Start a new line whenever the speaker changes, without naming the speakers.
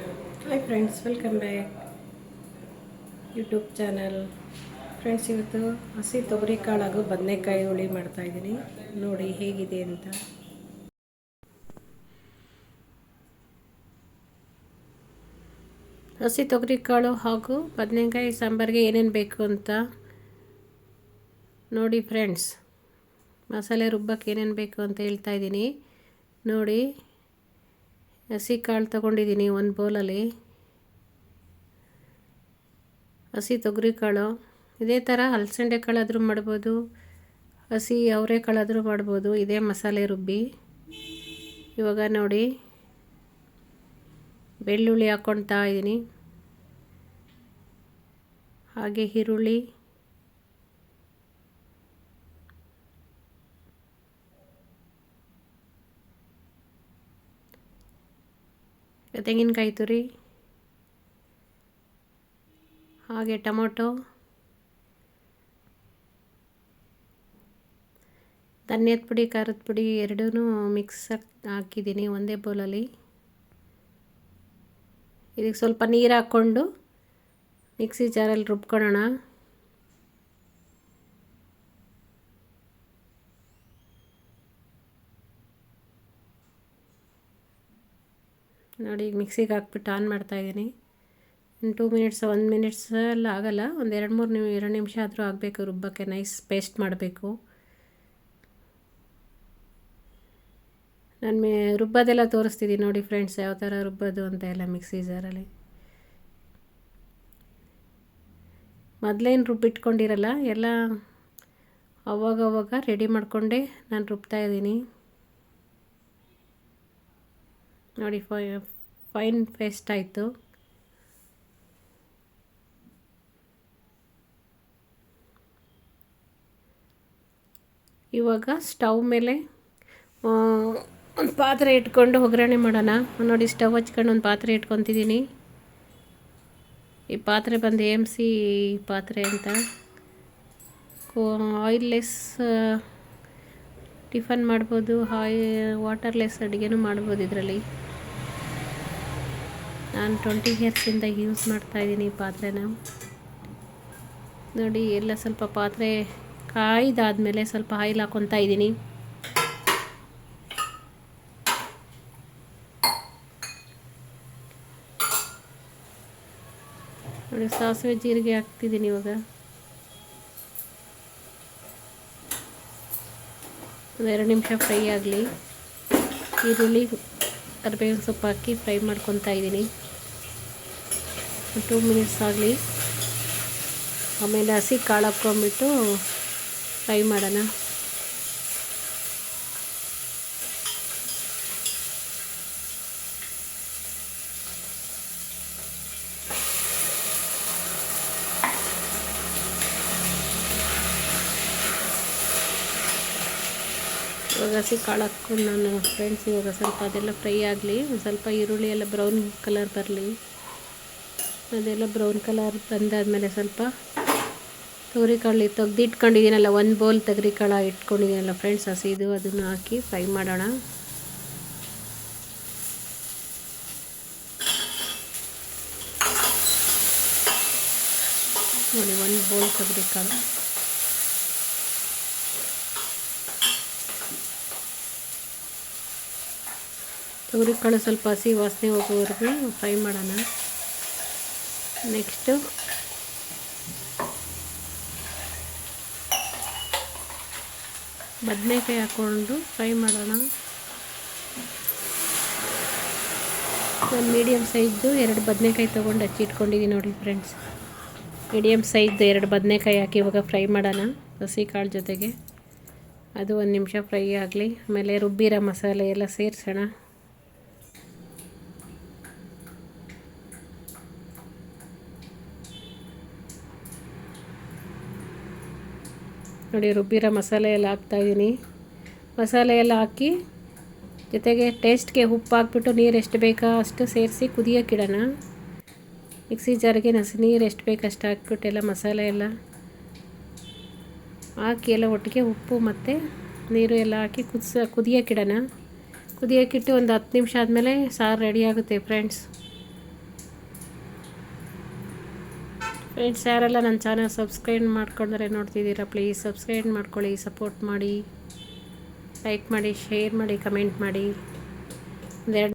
Hi friends welcome back YouTube channel friends ಇವತ್ತು ಹಸಿ ತೊಗರಿ ಹಾಗೂ ಬದನೆಕಾಯಿ ಹುಳಿ ಮಾಡ್ತಾಯಿದ್ದೀನಿ ನೋಡಿ ಹೇಗಿದೆ ಅಂತ. ಹಸಿ ತೊಗರಿ ಕಾಳು ಹಾಗೂ ಬದನೆಕಾಯಿ ಸಾಂಬಾರಿಗೆ ಏನೇನು ಬೇಕು ಅಂತ ನೋಡಿ ಫ್ರೆಂಡ್ಸ್ ಮಸಾಲೆ ರುಬ್ಬಕ್ಕೆ ಏನೇನು ಬೇಕು ಅಂತ ಹೇಳ್ತಾಯಿದ್ದೀನಿ ನೋಡಿ. ಹಸಿ ಕಾಳು ತೊಗೊಂಡಿದ್ದೀನಿ ಒಂದು ಬೌಲಲ್ಲಿ. ಹಸಿ ತೊಗರಿ ಕಾಳು. ಇದೇ ಥರ ಹಲಸಂಡೆ ಕಾಳಾದರೂ ಮಾಡ್ಬೋದು, ಹಸಿ ಅವರೆ ಕಾಳಾದರೂ ಮಾಡ್ಬೋದು, ಇದೇ ಮಸಾಲೆ ರುಬ್ಬಿ. ಇವಾಗ ನೋಡಿ, ಬೆಳ್ಳುಳ್ಳಿ ಹಾಕ್ಕೊಳ್ತಾ ಇದ್ದೀನಿ. ಹಾಗೆ ಈರುಳ್ಳಿ ತೆಂಗಿನಕಾಯಿ ತುರಿ, ಹಾಗೆ ಟೊಮೊಟೊ, ಧನ್ಯದ ಪುಡಿ, ಖಾರದ ಪುಡಿ ಎರಡೂ ಮಿಕ್ಸ್ ಹಾಕಿದ್ದೀನಿ ಒಂದೇ ಬೌಲಲ್ಲಿ. ಇದಕ್ಕೆ ಸ್ವಲ್ಪ ನೀರು ಹಾಕ್ಕೊಂಡು ಮಿಕ್ಸಿ ಜಾರಲ್ಲಿ ರುಬ್ಕೊಳ್ಳೋಣ. ನೋಡಿ ಈಗ ಮಿಕ್ಸಿಗೆ ಹಾಕ್ಬಿಟ್ಟು ಆನ್ ಮಾಡ್ತಾಯಿದ್ದೀನಿ ಇನ್ನು ಟೂ ಮಿನಿಟ್ಸ್ ಒಂದು ಮಿನಿಟ್ಸ್ ಎಲ್ಲ ಆಗೋಲ್ಲ. ಒಂದು ಎರಡು, ಮೂರು ನಿಮಿ, ಎರಡು ನಿಮಿಷ ಆದರೂ ಆಗಬೇಕು ರುಬ್ಬಕ್ಕೆ. ನೈಸ್ ಪೇಸ್ಟ್ ಮಾಡಬೇಕು. ನಾನು ಮೇ, ರುಬ್ಬೋದೆಲ್ಲ ತೋರಿಸ್ತಿದ್ದೀನಿ ನೋಡಿ ಫ್ರೆಂಡ್ಸ್ ಯಾವ ಥರ ರುಬ್ಬೋದು ಅಂತ ಎಲ್ಲ ಮಿಕ್ಸಿ ಜಾರಲ್ಲಿ ಮೊದಲೇನು ರುಬ್ಬಿಟ್ಕೊಂಡಿರಲ್ಲ, ಎಲ್ಲ ಅವಾಗವಾಗ ರೆಡಿ ಮಾಡಿಕೊಂಡೇ ನಾನು ರುಬ್ತಾ ಇದ್ದೀನಿ. ನೋಡಿ ಫೈನ್ ಪೇಸ್ಟ್ ಆಯಿತು. ಇವಾಗ ಸ್ಟವ್ ಮೇಲೆ ಒಂದು ಪಾತ್ರೆ ಇಟ್ಕೊಂಡು ಒಗ್ಗರಣೆ ಮಾಡೋಣ. ನೋಡಿ, ಸ್ಟವ್ ಹಚ್ಕೊಂಡು ಒಂದು ಪಾತ್ರೆ ಇಟ್ಕೊತಿದ್ದೀನಿ. ಈ ಪಾತ್ರೆ ಬಂದು ಎಂ ಸಿ ಪಾತ್ರೆ ಅಂತ. ಆಯಿಲ್ಲೆಸ್ ಟಿಫನ್ ಮಾಡ್ಬೋದು ಆಯ್ ವಾಟರ್ಲೆಸ್ ಅಡುಗೆನೂ ಮಾಡ್ಬೋದು ಇದರಲ್ಲಿ. ನಾನು ಟ್ವೆಂಟಿ ಇಯರ್ಸಿಂದ ಯೂಸ್ ಮಾಡ್ತಾಯಿದ್ದೀನಿ ಈ ಪಾತ್ರೆನ. ನೋಡಿ, ಎಲ್ಲ ಸ್ವಲ್ಪ ಪಾತ್ರೆ ಕಾಯ್ದಾದ್ಮೇಲೆ ಸ್ವಲ್ಪ ಆಯಿಲ್ ಹಾಕ್ಕೊತಾ ಇದ್ದೀನಿ. ನೋಡಿ, ಸಾಸಿವೆ ಜೀರಿಗೆ ಹಾಕ್ತಿದ್ದೀನಿ ಇವಾಗ. ಒಂದು ಎರಡು ನಿಮಿಷ ಫ್ರೈ ಆಗಲಿ. ಈರುಳ್ಳಿ ಕರಿಬೇವಿನ ಸೊಪ್ಪು ಹಾಕಿ ಫ್ರೈ ಮಾಡ್ಕೊತಾ ಇದ್ದೀನಿ. ಟೂ ಮಿನಿಟ್ಸ್ ಆಗಲಿ. ಆಮೇಲೆ ಹಸಿ ಕಾಳು ಹಾಕ್ಕೊಂಬಿಟ್ಟು ಫ್ರೈ ಮಾಡೋಣ. ಹಸಿ ಕಾಳು ಹಾಕ್ಕೊಂಡು ನಾನು ಫ್ರೆಂಡ್ಸ್ ಇವಾಗ ಸ್ವಲ್ಪ ಅದೆಲ್ಲ ಫ್ರೈ ಆಗಲಿ, ಒಂದು ಸ್ವಲ್ಪ ಈರುಳ್ಳಿ ಎಲ್ಲ ಬ್ರೌನ್ ಕಲರ್ ಬರಲಿ. ಅದೆಲ್ಲ ಬ್ರೌನ್ ಕಲರ್ ಬಂದಾದಮೇಲೆ ಸ್ವಲ್ಪ ತೊಗರಿ ಕಾಳು ತೆಗ್ದಿಟ್ಕೊಂಡಿದ್ದೀನಲ್ಲ ಒಂದು ಬೌಲ್ ತೊಗರಿ ಕಾಳು ಇಟ್ಕೊಂಡಿದ್ದೀನಲ್ಲ ಫ್ರೆಂಡ್ಸ್ ಹಸಿದು ಅದನ್ನು ಹಾಕಿ ಫ್ರೈ ಮಾಡೋಣ. ನೋಡಿ, ಒಂದು ಬೌಲ್ ತೊಗರಿ ಕಾಳು. ತೊಗರಿ ಕಾಳು ಸ್ವಲ್ಪ ಹಸಿ ವಾಸನೆ ಹೋಗೋವರೆಗೂ ಫ್ರೈ ಮಾಡೋಣ. ನೆಕ್ಸ್ಟು ಬದನೆಕಾಯಿ ಹಾಕ್ಕೊಂಡು ಫ್ರೈ ಮಾಡೋಣ. ನಾನು ಮೀಡಿಯಮ್ ಸೈಜ್ದು ಎರಡು ಬದನೆಕಾಯಿ ತೊಗೊಂಡು ಹಚ್ಚಿಟ್ಕೊಂಡಿದ್ದೀನಿ ನೋಡಿ ಫ್ರೆಂಡ್ಸ್. ಮೀಡಿಯಮ್ ಸೈಜ್ದು ಎರಡು ಬದನೆಕಾಯಿ ಹಾಕಿ ಇವಾಗ ಫ್ರೈ ಮಾಡೋಣ ಹಸಿ ಕಾಳು ಜೊತೆಗೆ. ಅದು ಒಂದು ನಿಮಿಷ ಫ್ರೈ ಆಗಲಿ. ಆಮೇಲೆ ರುಬ್ಬಿರೋ ಮಸಾಲೆ ಎಲ್ಲ ಸೇರಿಸೋಣ. ನೋಡಿ ರುಬ್ಬಿರೋ ಮಸಾಲೆ ಎಲ್ಲ ಹಾಕ್ತಾಯಿದ್ದೀನಿ ಮಸಾಲೆ ಎಲ್ಲ ಹಾಕಿ ಜೊತೆಗೆ ಟೇಸ್ಟ್ಗೆ ಉಪ್ಪು ಹಾಕ್ಬಿಟ್ಟು ನೀರು ಎಷ್ಟು ಬೇಕೋ ಅಷ್ಟು ಸೇರಿಸಿ ಕುದಿಯೋಕ್ಕಿಡೋಣ ಮಿಕ್ಸಿ ಜಾರಿಗೆ ನಸಿ, ನೀರು ಎಷ್ಟು ಬೇಕು ಅಷ್ಟು ಹಾಕ್ಬಿಟ್ಟು ಎಲ್ಲ ಮಸಾಲೆ ಎಲ್ಲ ಹಾಕಿ ಎಲ್ಲ ಒಟ್ಟಿಗೆ ಉಪ್ಪು ಮತ್ತು ನೀರು ಎಲ್ಲ ಹಾಕಿ ಕುದಿಸ ಕುದಿಯೋಕ್ಕಿಡೋಣ ಕುದಿಯೋಕ್ಕಿಟ್ಟು ಒಂದು ಹತ್ತು ನಿಮಿಷ ಆದಮೇಲೆ ಸಾರು ರೆಡಿ ಆಗುತ್ತೆ ಫ್ರೆಂಡ್ಸ್ ಫ್ರೆಂಡ್ಸ್ ಯಾರೆಲ್ಲ ನನ್ನ ಚಾನಲ್ ಸಬ್ಸ್ಕ್ರೈಬ್ ಮಾಡ್ಕೊಂಡ್ರೆ ನೋಡ್ತಿದ್ದೀರಾ ಪ್ಲೀಸ್ ಸಬ್ಸ್ಕ್ರೈಬ್ ಮಾಡ್ಕೊಳ್ಳಿ ಸಪೋರ್ಟ್ ಮಾಡಿ ಲೈಕ್ ಮಾಡಿ ಶೇರ್ ಮಾಡಿ ಕಮೆಂಟ್ ಮಾಡಿ. ಒಂದೆರಡು